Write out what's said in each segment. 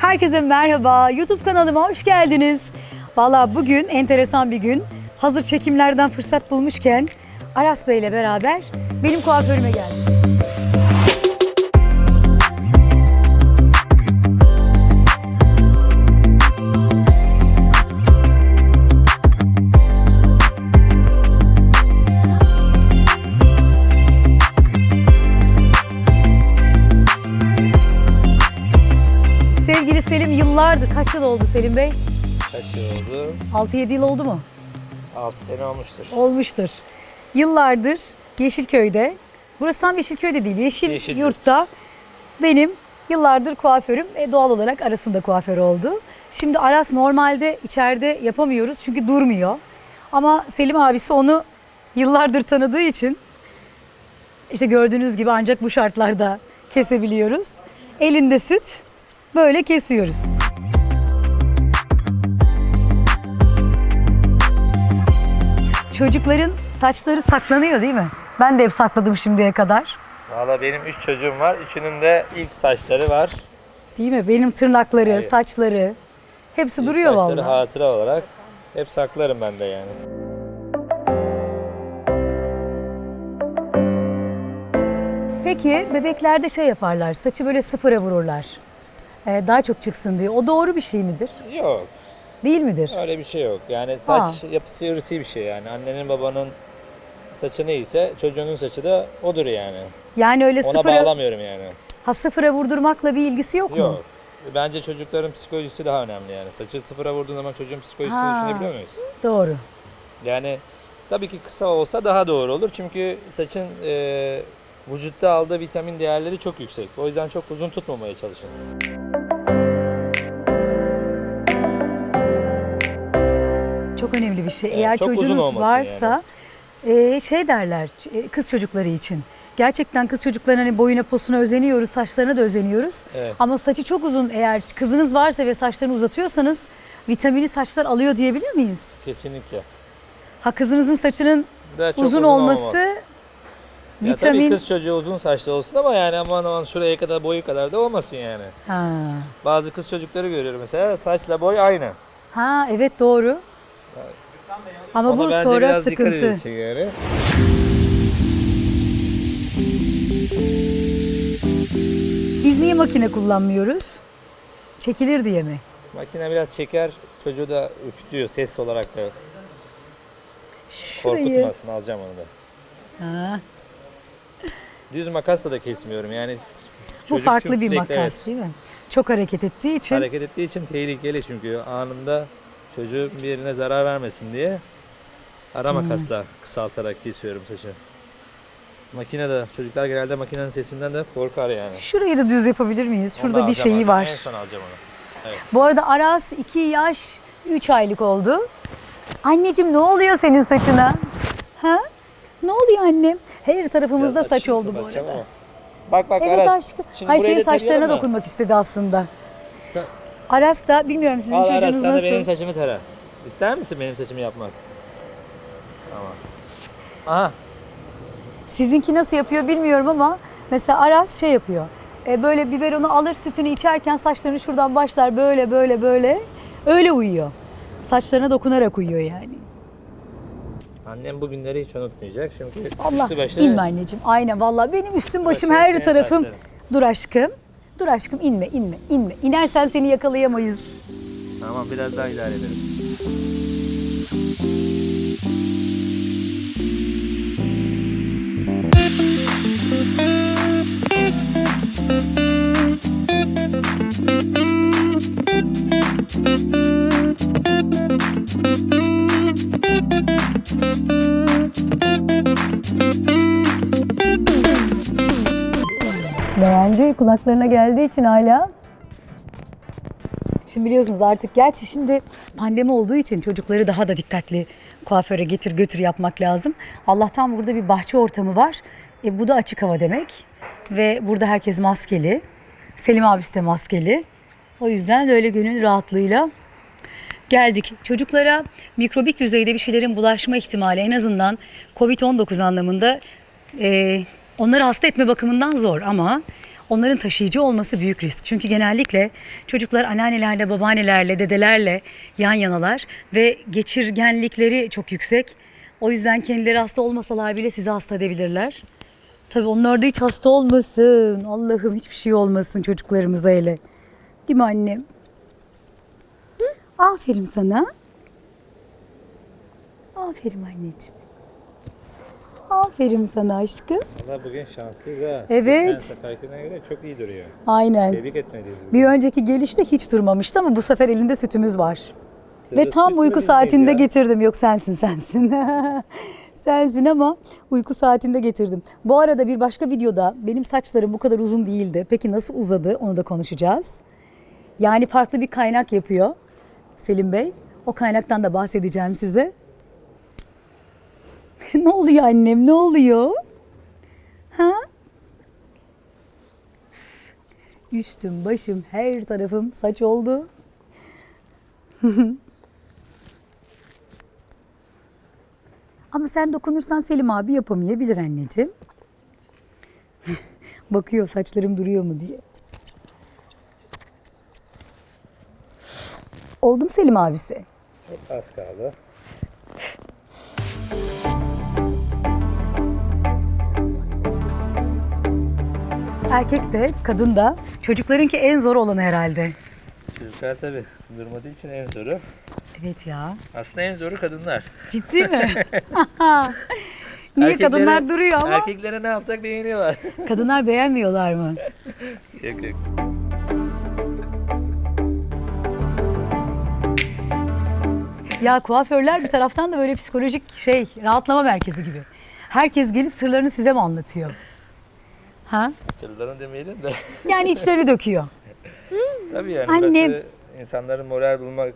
Herkese merhaba. YouTube kanalıma hoş geldiniz. Valla bugün enteresan bir gün. Hazır çekimlerden fırsat bulmuşken Aras Bey ile beraber benim kuaförüme geldik. Yıllardır, kaç yıl oldu Selim Bey? Kaç yıl oldu? 6-7 yıl oldu mu? 6 sene olmuştur. Olmuştur. Yıllardır Yeşilköy'de, burası tam Yeşilköy'de değil, Yeşil Yeşil Yurt'ta benim yıllardır kuaförüm ve doğal olarak arasında kuaför oldu. Şimdi Aras normalde içeride yapamıyoruz çünkü durmuyor. Ama Selim abisi onu yıllardır tanıdığı için işte gördüğünüz gibi ancak bu şartlarda kesebiliyoruz. Elinde süt böyle kesiyoruz. Çocukların saçları saklanıyor değil mi? Ben de hep sakladım şimdiye kadar. Valla benim 3 çocuğum var. Üçünün de ilk saçları var. Değil mi? Benim tırnakları, Evet. saçları hepsi İlk duruyor saçları vallahi. hatıra olarak hep saklarım ben de yani. Peki bebeklerde şey yaparlar, saçı böyle sıfıra vururlar. Ee, daha çok çıksın diye. O doğru bir şey midir? Yok Değil midir? öyle bir şey yok. Yani saç yapısı yarısı bir şey yani. Annenin babanın saçı neyse çocuğunun saçı da odur yani. Yani öyle Ona sıfıra, bağlamıyorum yani. ha sıfıra vurdurmakla bir ilgisi yok, mu? Yok. Bence çocukların psikolojisi daha önemli yani. Saçı sıfıra vurduğun zaman çocuğun psikolojisini Ha. düşünebiliyor muyuz? Doğru. Yani tabii ki kısa olsa daha doğru olur. Çünkü saçın e, vücutta aldığı vitamin değerleri çok yüksek. O yüzden çok uzun tutmamaya çalışın. Çok önemli bir şey. Evet, Eğer çok uzun çocuğunuz olmasın varsa e, şey derler e, kız çocukları için. Gerçekten kız çocukların hani boyuna posuna özeniyoruz, saçlarına da özeniyoruz. Evet. Ama saçı çok uzun eğer kızınız varsa ve saçlarını uzatıyorsanız vitamini saçlar alıyor diyebilir miyiz? Kesinlikle. Ha kızınızın saçının Daha çok uzun, olmaması. olması Ya tabii vitamin... kız çocuğu uzun saçlı olsun ama yani aman aman şuraya kadar boyu kadar da olmasın yani. Ha. Bazı kız çocukları görüyorum mesela saçla boy aynı. ha evet doğru. Ama Ona bu bence sonra biraz dikkat sıkıntı. yani. Biz niye makine kullanmıyoruz? Çekilir diye mi? Makine biraz çeker çocuğu da ürkütüyor ses olarak da. Şurayı. Korkutmasın alacağım onu da. Ha. Düz makasla da kesmiyorum yani. Bu çocuk farklı çünkü bir sürekli, makas evet, değil mi? Çok hareket ettiği için. Hareket ettiği için tehlikeli çünkü anında çocuğun bir yerine zarar vermesin diye ara Hmm. makasla kısaltarak kesiyorum saçı. Makine de çocuklar genelde makinenin sesinden de korkar yani. Şurayı da düz yapabilir miyiz? Onu Şurada da bir alacağım şeyi onu. var. En son alacağım onu. Bu arada Aras 2 yaş 3 aylık oldu. Anneciğim ne oluyor senin saçına? Ha? Ne oluyor annem? Her tarafımızda Biraz saç oldu bu kapatacağım arada. ama. Bak bak Evet Aras. aşkım. Şimdi Hayır burayı senin da saçlarına tarayalım mı? dokunmak istedi aslında. Ta- Aras da bilmiyorum sizin Al Aras çocuğunuz sen de nasıl? benim saçımı tara. İster misin benim saçımı yapmak? Tamam. Aha. Sizinki nasıl yapıyor bilmiyorum ama mesela Aras şey yapıyor. E, böyle biberonu alır sütünü içerken saçlarını şuradan başlar böyle böyle böyle. Öyle uyuyor. Saçlarına dokunarak uyuyor yani. Annem bu günleri hiç unutmayacak çünkü Allah üstü başı inme anneciğim. Aynen vallahi benim üstüm başım başı her senin tarafım. saçların. Dur aşkım. Dur aşkım inme inme inme. İnersen seni yakalayamayız. Tamam biraz daha idare edelim. Beğenci kulaklarına geldiği için hala. Şimdi biliyorsunuz artık gerçi şimdi pandemi olduğu için çocukları daha da dikkatli kuaföre getir götür yapmak lazım. Allah'tan burada bir bahçe ortamı var. E, bu da açık hava demek. Ve burada herkes maskeli. Selim abisi de maskeli. O yüzden öyle gönül rahatlığıyla geldik. Çocuklara mikrobik düzeyde bir şeylerin bulaşma ihtimali en azından COVID-19 anlamında e, onları hasta etme bakımından zor ama onların taşıyıcı olması büyük risk. Çünkü genellikle çocuklar anneannelerle, babaannelerle, dedelerle yan yanalar ve geçirgenlikleri çok yüksek. O yüzden kendileri hasta olmasalar bile sizi hasta edebilirler. Tabii onlar da hiç hasta olmasın. Allah'ım hiçbir şey olmasın çocuklarımıza hele. Değil mi annem? Aferin sana. Aferin anneciğim. Aferin sana aşkım. Valla bugün şanslıyız ha. Evet. Geçen seferkine göre çok iyi duruyor. Aynen. Tebrik etmeliyiz. Bir önceki gelişte hiç durmamıştı ama bu sefer elinde sütümüz var. Ve Sırada tam süt mü uyku saatinde ya? getirdim. Yok sensin sensin. sensin ama uyku saatinde getirdim. Bu arada bir başka videoda benim saçlarım bu kadar uzun değildi. Peki nasıl uzadı onu da konuşacağız. Yani farklı bir kaynak yapıyor Selim Bey. O kaynaktan da bahsedeceğim size. ne oluyor annem ne oluyor? Ha? Üstüm, başım, her tarafım saç oldu. Ama sen dokunursan Selim abi yapamayabilir anneciğim. Bakıyor saçlarım duruyor mu diye. Oldum Selim abisi. Az kaldı. Erkek de kadın da çocuklarınki en zor olanı herhalde. Çocuklar tabii durmadığı için en zoru. Evet ya. Aslında en zoru kadınlar. Ciddi mi? Niye Erkeklere- kadınlar duruyor ama Erkeklere ne yapsak beğeniyorlar. kadınlar beğenmiyorlar mı? yok yok. Ya kuaförler bir taraftan da böyle psikolojik şey rahatlama merkezi gibi. Herkes gelip sırlarını size mi anlatıyor? Ha? Sırlarını demeyelim de. Yani içleri döküyor. Tabii yani Annem. burası insanların moral bulmak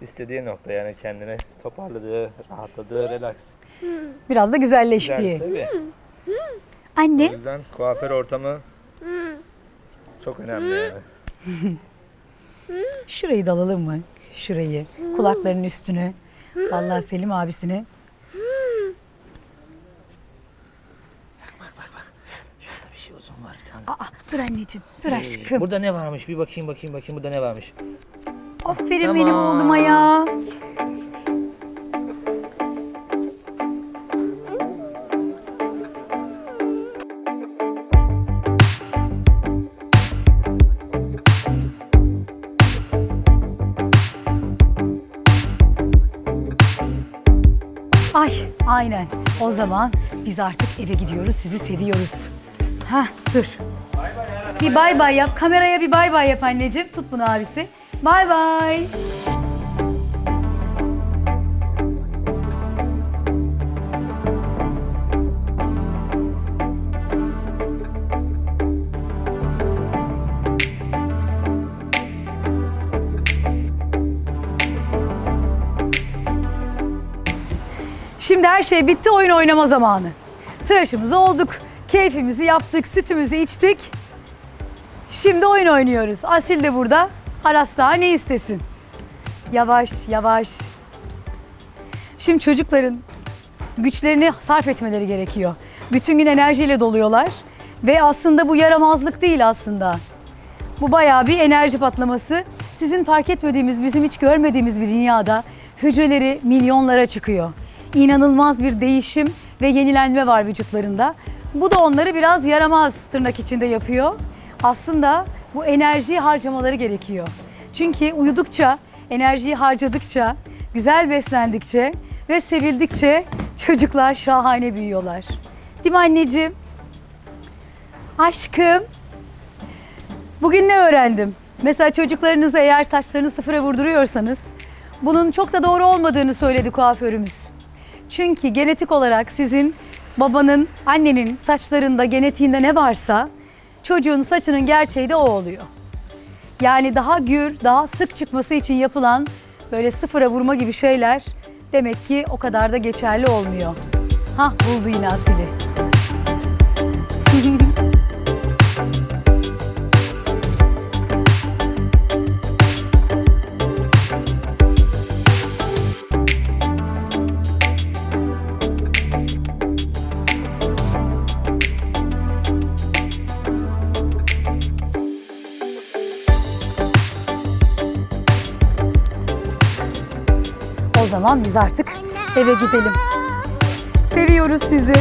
istediği nokta. Yani kendini toparladığı, rahatladığı, relax. Biraz da Güzel, güzelleştiği. tabii. O Anne yüzden kuaför ortamı çok önemli yani. şurayı da alalım mı? Şurayı. Kulaklarının üstünü. Vallahi Selim abisini. Şurada bir şey uzun var bir tane. Aa, dur anneciğim. Dur Ee, aşkım. Burada ne varmış? Bir bakayım bakayım bakayım burada ne varmış. Aferin Tamam. benim oğluma ya. Ay aynen. O zaman biz artık eve gidiyoruz. Sizi seviyoruz. Ha dur. Bir bay bay yap. Kameraya bir bay bay yap anneciğim. Tut bunu abisi. Bay bay. Şimdi her şey bitti. Oyun oynama zamanı. Tıraşımızı olduk. Keyfimizi yaptık. Sütümüzü içtik. Şimdi oyun oynuyoruz. Asil de burada. Aras daha ne istesin? Yavaş yavaş. Şimdi çocukların güçlerini sarf etmeleri gerekiyor. Bütün gün enerjiyle doluyorlar. Ve aslında bu yaramazlık değil aslında. Bu bayağı bir enerji patlaması. Sizin fark etmediğimiz, bizim hiç görmediğimiz bir dünyada hücreleri milyonlara çıkıyor. İnanılmaz bir değişim ve yenilenme var vücutlarında. Bu da onları biraz yaramaz tırnak içinde yapıyor. Aslında bu enerjiyi harcamaları gerekiyor. Çünkü uyudukça, enerjiyi harcadıkça, güzel beslendikçe ve sevildikçe çocuklar şahane büyüyorlar. Değil mi anneciğim? Aşkım. Bugün ne öğrendim? Mesela çocuklarınızı eğer saçlarını sıfıra vurduruyorsanız bunun çok da doğru olmadığını söyledi kuaförümüz. Çünkü genetik olarak sizin babanın, annenin saçlarında, genetiğinde ne varsa çocuğun saçının gerçeği de o oluyor. Yani daha gür, daha sık çıkması için yapılan böyle sıfıra vurma gibi şeyler demek ki o kadar da geçerli olmuyor. Hah buldu yine Asil'i. zaman biz artık eve gidelim. Seviyoruz sizi.